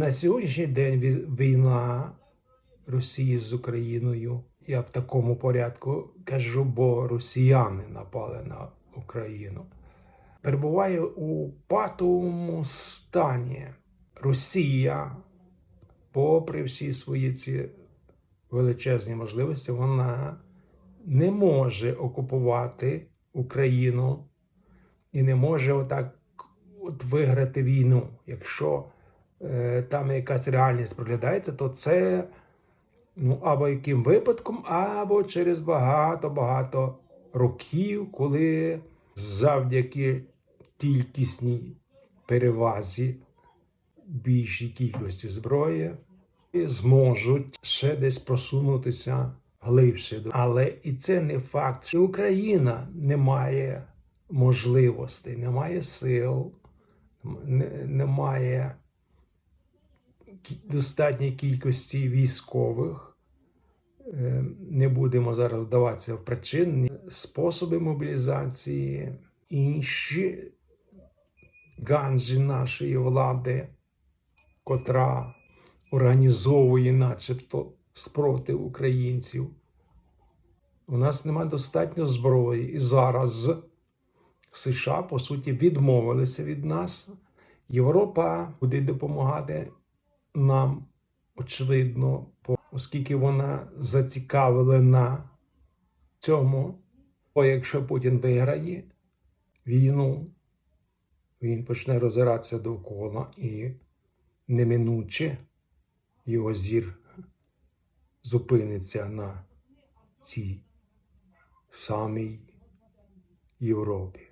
На сьогоднішній день війна Росії з Україною. Я в такому порядку кажу, бо росіяни напали на Україну. Перебуває у патовому стані. Росія, попри всі свої ці величезні можливості, вона не може окупувати Україну і не може отак от виграти війну. Якщо там якась реальність проглядається, то це ну, або яким випадком, або через багато-багато років, коли завдяки кількісній перевазі більшій кількості зброї зможуть ще десь просунутися глибше. Але і це не факт, що Україна не має можливостей, не має сил, не, достатньої кількості військових. Е, Не будемо зараз вдаватися в причини, способи мобілізації, інші ганджі нашої влади, котра організовує, начебто, спротив українців. У нас немає достатньо зброї. І зараз США, по суті, відмовилися від нас. Європа буде допомагати нам, очевидно, оскільки вона зацікавлена цьому. Бо якщо Путін виграє війну, він почне розиратися довкола і неминуче його зір зупиниться на цій самій Європі.